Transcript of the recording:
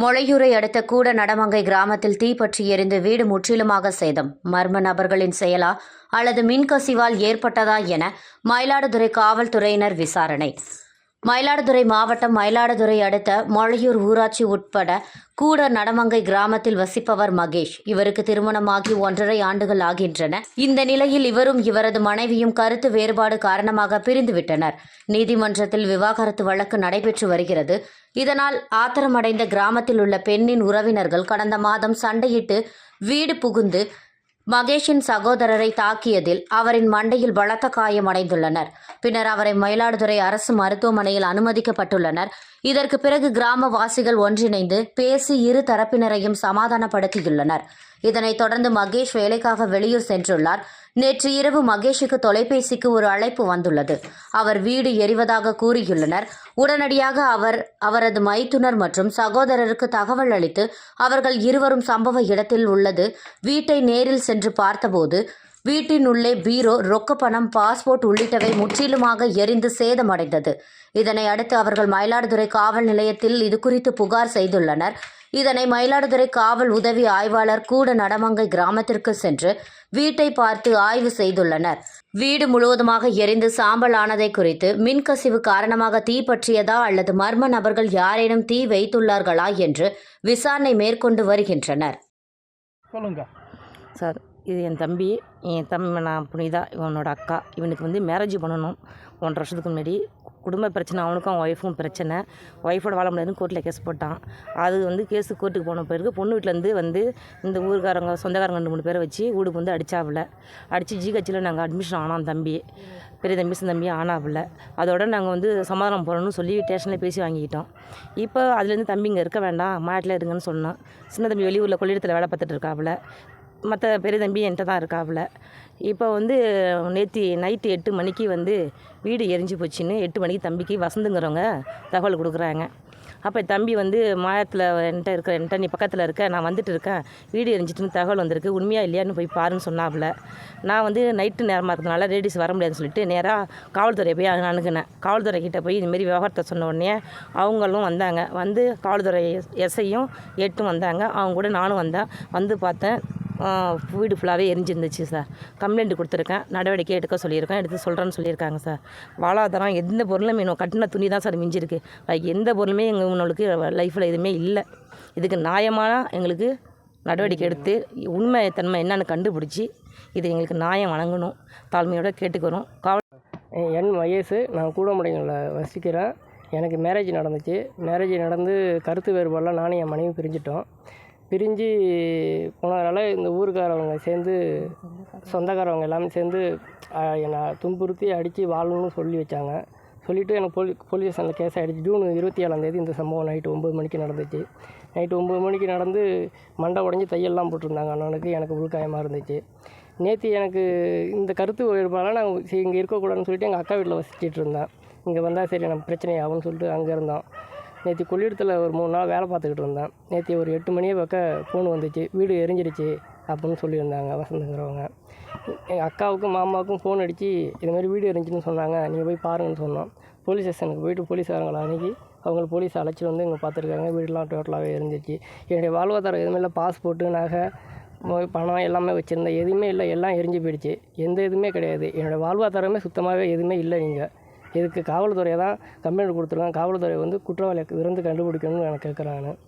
மொளையூரை அடுத்த கூட நடமங்கை கிராமத்தில் தீப்பற்றி எரிந்து வீடு முற்றிலுமாக சேதம். மர்ம நபர்களின் செயலா அல்லது மின்கசிவால் ஏற்பட்டதா என மயிலாடுதுறை காவல்துறையினர் விசாரணை. மயிலாடுதுறை மாவட்டம் மயிலாடுதுறை அடுத்த மொழையூர் ஊராட்சி உட்பட கூட நடமங்கை கிராமத்தில் வசிப்பவர் மகேஷ். இவருக்கு திருமணமாகி ஒன்றரை ஆண்டுகள் ஆகின்றன. இந்த நிலையில் இவரும் இவரது மனைவியும் கருத்து வேறுபாடு காரணமாக பிரிந்துவிட்டனர். நீதிமன்றத்தில் விவாகரத்து வழக்கு நடைபெற்று வருகிறது. இதனால் ஆத்திரமடைந்த கிராமத்தில் உள்ள பெண்ணின் உறவினர்கள் கடந்த மாதம் சண்டையிட்டு வீடு புகுந்து மகேஷின் சகோதரரை தாக்கியதில் அவரின் மண்டையில் பலத்த காயம் அடைந்துள்ளனர். பின்னர் அவரை மயிலாடுதுறை அரசு மருத்துவமனையில் அனுமதிக்கப்பட்டுள்ளனர். இதற்கு பிறகு கிராமவாசிகள் ஒன்றிணைந்து பேசி இரு தரப்பினரையும் சமாதானப்படுத்தியுள்ளனர். இதனைத் தொடர்ந்து மகேஷ் வேலைக்காக வெளியூர் சென்றுள்ளார். நேற்று இரவு மகேஷுக்கு தொலைபேசிக்கு ஒரு அழைப்பு வந்துள்ளது. அவர் வீடு எரிவதாக கூறியுள்ளனர். உடனடியாக அவர் அவரது மைத்துனர் மற்றும் சகோதரருக்கு தகவல் அளித்து அவர்கள் இருவரும் சம்பவ இடத்தில் உள்ளது. வீட்டை நேரில் சென்று பார்த்தபோது வீட்டின் உள்ளே பீரோ ரொக்கப்பணம் பாஸ்போர்ட் உள்ளிட்டவை முற்றிலுமாக எரிந்து சேதமடைந்தது. இதனை அடுத்து அவர்கள் மயிலாடுதுறை காவல் நிலையத்தில் இது குறித்து புகார் செய்துள்ளனர். இதனை மயிலாடுதுறை காவல் உதவி ஆய்வாளர் கூட நடமங்கை கிராமத்திற்கு சென்று வீட்டை பார்த்து ஆய்வு செய்துள்ளனர். வீடு முழுவதுமாக எரிந்து சாம்பல் ஆனதை குறித்து மின்கசிவு காரணமாக தீ பற்றியதா அல்லது மர்ம நபர்கள் யாரேனும் தீ வைத்துள்ளார்களா என்று விசாரணை மேற்கொண்டு வருகின்றனர். சொல்லுங்க. சார் இது என் தம்பி என் தம்பி நான் புனிதா இவனோட அக்கா. இவனுக்கு வந்து மேரேஜ் பண்ணணும். ஒன்றரை வருஷத்துக்கு முன்னாடி குடும்ப பிரச்சனை அவனுக்கும் அவன் ஒய்ஃபும் பிரச்சனை. ஒய்ஃபோட வாழ முடியாதுன்னு கோர்ட்டில் கேஸ் போட்டான். அது வந்து கேஸு கோர்ட்டுக்கு போன பிறகு பொண்ணு வீட்டிலேருந்து வந்து இந்த ஊருக்காரங்க சொந்தக்காரங்க ரெண்டு மூணு பேரை வச்சு வீடுக்கு வந்து அடித்தாப்புல அடித்து ஜிஹெச்சில் நாங்கள் அட்மிஷன் ஆனோம் தம்பி. பெரிய தம்பி சின்ன தம்பி ஆனாப்புல. அதோட நாங்கள் வந்து சமாதானம் போகிறோம்னு சொல்லி ஸ்டேஷனில் பேசி வாங்கிக்கிட்டோம். இப்போ அதுலேருந்து தம்பி இங்கே இருக்க வேண்டாம் மாட்டில் இருங்கன்னு சொன்னான். சின்ன தம்பி வெளியூரில் கொள்ளிடத்தில் வேலை பார்த்துட்டு இருக்காப்புல. மற்ற பெரிய தம்பி என்கிட்ட தான் இருக்காப்புல இப்போ வந்து நேற்று நைட்டு எட்டு மணிக்கு வந்து வீடு எரிஞ்சு போச்சுன்னு எட்டு மணிக்கு தம்பிக்கு வசந்துங்கிறவங்க தகவல் கொடுக்குறாங்க. அப்போ தம்பி வந்து மாயத்தில் என்கிட்ட இருக்க என்கிட்ட நீ பக்கத்தில் இருக்க நான் வந்துட்டு இருக்கேன் வீடு எரிஞ்சிட்டுன்னு தகவல் வந்திருக்கு உண்மையாக இல்லையான்னு போய் பாருன்னு சொன்னாப்புல நான் வந்து நைட்டு நேரமாக இருக்கிறதுனால லேடிஸ் வர முடியாதுன்னு சொல்லிட்டு நேராக காவல்துறை போய் அணுகுனேன். காவல்துறை கிட்டே போய் இதுமாரி விவகாரத்தை சொன்ன உடனே அவங்களும் வந்தாங்க. வந்து காவல்துறை எஸ்ஐயும் எட்டும் வந்தாங்க. அவங்க கூட நானும் வந்தேன். வந்து பார்த்தேன். வீடு ஃபுல்லாகவே எரிஞ்சிருந்துச்சு சார் கம்ப்ளைண்ட் கொடுத்துருக்கேன். நடவடிக்கை எடுக்க சொல்லியிருக்கேன். எடுத்து சொல்கிறேன்னு சொல்லியிருக்காங்க சார் வாழாதாரம் எந்த பொருளும் வேணும் கட்டின துணி தான் சார் மிஞ்சிருக்கு. அதுக்கு எந்த பொருளுமே எங்கள் இவனுக்கு லைஃப்பில் எதுவுமே இல்லை. இதுக்கு நியாயமான எங்களுக்கு நடவடிக்கை எடுத்து உண்மை தன்மை என்னன்னு கண்டுபிடிச்சி இது எங்களுக்கு நியாயம் வழங்கணும். தாழ்மையோடு கேட்டுக்கிறோம் காவல் என் வயசு நான் கூடமுடையில் வசிக்கிறேன். எனக்கு மேரேஜ் நடந்துச்சு. மேரேஜ் நடந்து கருத்து வேறுபாடெலாம் நானும் என் மனைவி பிரிஞ்சிட்டோம். பிரிஞ்சு போனதுனால இந்த ஊருக்காரவங்க சேர்ந்து சொந்தக்காரவங்க எல்லாமே சேர்ந்து என்னை துன்புறுத்தி அடித்து வாழணும்னு சொல்லி வச்சாங்க. சொல்லிவிட்டு எனக்கு போலீ போலீஸ் ஸ்டேஷனில் கேஸ் ஆகிடுச்சு ஜூன் இருபத்தி ஏழாந்தேதி இந்த சம்பவம் நைட்டு ஒம்பது மணிக்கு நடந்துச்சு. நைட்டு ஒம்பது மணிக்கு நடந்து மண்டை உடஞ்சி தையல்லாம் போட்டிருந்தாங்க. அண்ணனுக்கு எனக்கு உள்காயமாக இருந்துச்சு. நேற்று எனக்கு இந்த கருத்து வேறுபாடால் நான் சரி இங்கே இருக்கக்கூடாதுன்னு சொல்லிட்டு எங்கள் அக்கா வீட்டில் வசிச்சிட்டு இருந்தேன். இங்கே வந்தால் சரி நம்ம பிரச்சனை ஆகும்னு சொல்லிட்டு அங்கே இருந்தோம். நேற்று கொள்ளிடத்தில் ஒரு மூணு நாள் வேலை பார்த்துக்கிட்டு இருந்தேன். நேற்று ஒரு எட்டு மணியே பக்கம் ஃபோன் வந்துச்சு. வீடு எரிஞ்சிடுச்சு அப்படின்னு சொல்லியிருந்தாங்க வசந்தங்கிறவங்க. எங்கள் அக்காவுக்கும் மாமாவுக்கும் ஃபோன் அடித்து இதுமாதிரி வீடு எரிஞ்சுன்னு சொன்னாங்க. நீங்கள் போய் பாருங்கன்னு சொன்னோம். போலீஸ் ஸ்டேஷனுக்கு போயிட்டு போலீஸ்காரங்களை அணுகி அவங்கள போலீஸ் அழைச்சிட்டு வந்து இங்கே பார்த்துருக்காங்க. வீடெலாம் டோட்டலாகவே எரிஞ்சிச்சு என்னுடைய வாழ்வாதாரம் எதுவுமே இல்லை. பாஸ்போர்ட்டு நகை பணம் எல்லாமே வச்சுருந்தேன். எதுவுமே இல்லை. எல்லாம் எரிஞ்சு போயிடுச்சு. எந்த இதுவுமே கிடையாது. என்னோடய வாழ்வாதாரமே சுத்தமாகவே எதுவுமே இல்லை நீங்கள் இதுக்கு காவல்துறையை தான் கம்ப்ளைண்ட் கொடுத்துருக்கேன் காவல்துறை வந்து குற்றவாளியை விருந்து கண்டுபிடிக்கணும்னு நான் கேட்குறேன் நான்.